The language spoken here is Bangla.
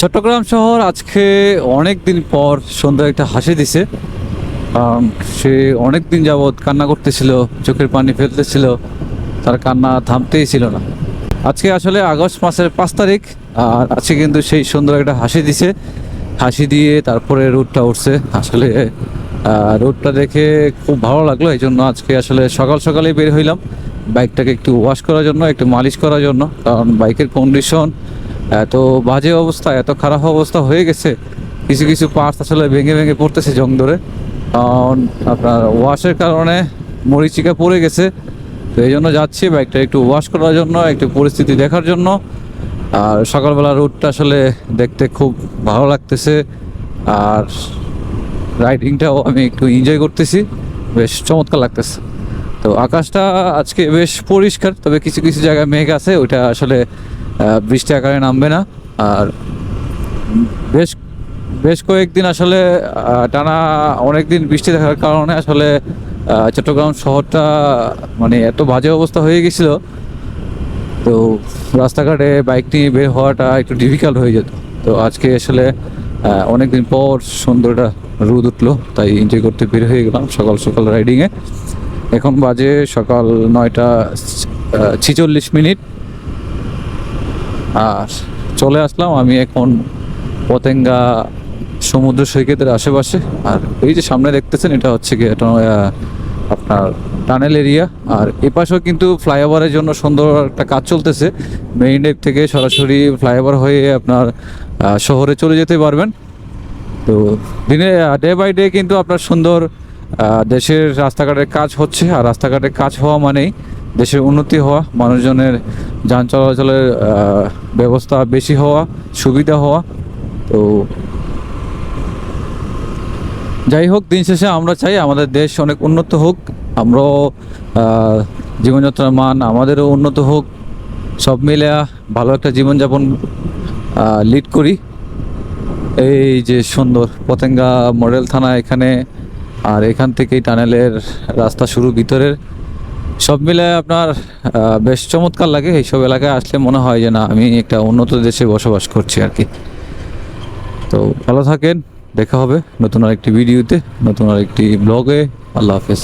চট্টগ্রাম শহর আজকে অনেক দিন পর সন্ধ্যা একটা হাসি দিছে। সে অনেক দিন যাবৎ কান্না করতেছিল, চোখের পানি ফেলতেছিল, তার কান্না থামতেই ছিল না। আজকে আসলে আগস্ট মাসের পাঁচ তারিখ, আর আজকে কিন্তু সেই সুন্দর একটা হাসি দিছে। হাসি দিয়ে তারপরে রোডটা উঠছে। আসলে রোডটা দেখে খুব ভালো লাগল এই জন্য আজকে আসলে সকাল সকালেই বের হইলাম। বাইকটাকে একটু ওয়াশ করার জন্য, একটু মালিশ করার জন্য, কারণ বাইকের কন্ডিশন এত বাজে অবস্থা, এত খারাপ অবস্থা হয়ে গেছে। কিছু কিছু পার্টস আসলে ভেঙে ভেঙে পড়তেছে জং ধরে। কারণ আপনার ওয়াশের কারণে মরিচিকা পড়ে গেছে। তো এই জন্য যাচ্ছি বাইকটা একটু ওয়াশ করার জন্য, একটু পরিস্থিতি দেখার জন্য। আর সকালবেলা রোডটা আসলে দেখতে খুব ভালো লাগতেছে। আর রাইডিংটাও আমি একটু এনজয় করতেছি। বেশ চমৎকার লাগতেছে। তো আকাশটা আজকে বেশ পরিষ্কার, তবে কিছু কিছু জায়গায় মেঘ আছে, ওইটা আসলে বৃষ্টি আকারে নামবে না। আর বেশ বেশ কয়েকদিন আসলে টানা অনেক দিন বৃষ্টি থাকার কারণে আসলে চট্টগ্রাম শহরটা মানে এত বাজে অবস্থা হয়ে গেছিল। তো রাস্তাঘাটে বাইক নিয়ে বের হওয়াটা একটু ডিফিকাল্ট হয়ে যেত। তো আজকে আসলে অনেক দিন পর সুন্দর একটা রোদ উঠল, তাই এনজয় করতে বের হয়ে গেলাম সকাল সকাল রাইডিংয়ে এখন বাজে সকাল নয়টা ছিচল্লিশ মিনিট। আর চলে আসলাম আমি এখন পতেঙ্গা সমুদ্র সৈকতের আশেপাশে। আর এই যে সামনে দেখতেছেন, এটা হচ্ছে কি এটা আপনার টানেল এরিয়া আর এপাশেও কিন্তু ফ্লাইওভারের জন্য সুন্দর একটা কাজ চলতেছে। মেইন ডেক থেকে সরাসরি ফ্লাইওভার হয়ে আপনার শহরে চলে যেতে পারবেন। তো দিনে ডে বাই ডে কিন্তু আপনার সুন্দর দেশের রাস্তাঘাটের কাজ হচ্ছে। আর রাস্তাঘাটের কাজ হওয়া মানেই দেশের উন্নতি হওয়া, মানুষজনের যান চলাচলের ব্যবস্থা বেশি হওয়া, সুবিধা হওয়া, তো যাই হোক, দিন শেষে আমরা চাই আমাদের দেশ অনেক উন্নত হোক, আমরাও জীবনযাত্রার মান আমাদেরও উন্নত হোক, সব মিলে ভালো একটা জীবনযাপন লিড করি। এই যে সুন্দর পতেঙ্গা মডেল থানা এখানে, আর এখান থেকেই টানেলের রাস্তা শুরু, ভিতরের। সব মিলে আপনার বেশ চমৎকার লাগে এইসব এলাকায় আসলে মনে হয় যে না, আমি একটা উন্নত দেশে বসবাস করছি আর কি। তো ভালো থাকেন, দেখা হবে নতুন আরেকটি ভিডিওতে, নতুন আরেকটি ব্লগে। আল্লাহ হাফেজ।